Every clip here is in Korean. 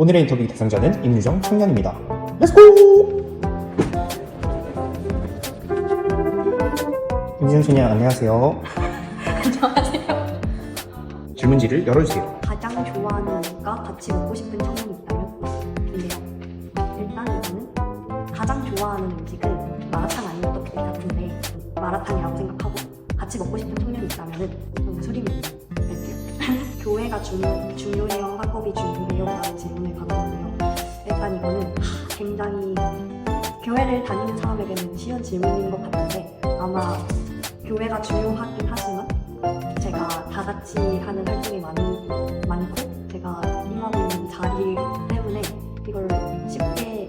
오늘의 인터뷰 대상자는 임유정 청년입니다. 렛츠고! 임유정 청년 안녕하세요. 안녕하세요. 질문지를 열어주세요. 가장 좋아하는 음식과 같이 먹고 싶은 청년이 있다면? 근데요. 일단 이거는 가장 좋아하는 음식은 마라탕 아니면 떡볶이 같은데 마라탕이라고 생각하고 같이 먹고 싶은 청년이 있다면은 저는 수리입니다. 교회가 중, 중요해요, 학업이? 라는 질문을 받았는데요. 일단 이거는 굉장히 교회를 다니는 사람에게는 쉬운 질문인 것 같은데 아마 교회가 중요하긴 하지만 제가 다 같이 하는 활동이 많, 많고 제가 임하고 있는 자리 때문에 이걸 쉽게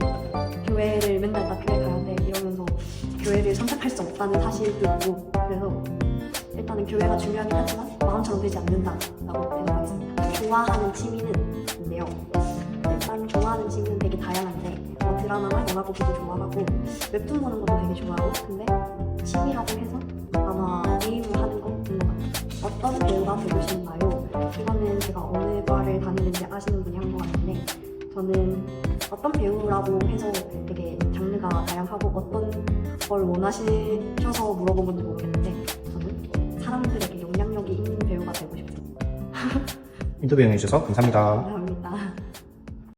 교회를 맨날 나 교회 가야 돼 이러면서 교회를 선택할 수 없다는 사실도 있고 그래서 일단은 교회가 중요하긴 하지만 마음처럼 되지 않는다라고 생각하겠습니다. 좋아하는 취미는인데요. 일단 좋아하는 취미는 되게 다양한데 뭐 드라마나 영화 보기도 좋아하고 웹툰 보는 것도 되게 좋아하고 근데 취미라고 해서 아마 게임을 하는 것인 것 같아요. 어떤 배우가 되고 싶나요? 이거는 제가 어느 과를 다니는지 아시는 분이 한 것 같은데 저는 어떤 배우라고 해서 되게 장르가 다양하고 어떤 걸 원하셔서 물어본 건지 모르겠는데 인터뷰 해주셔서 감사합니다. 감사합니다.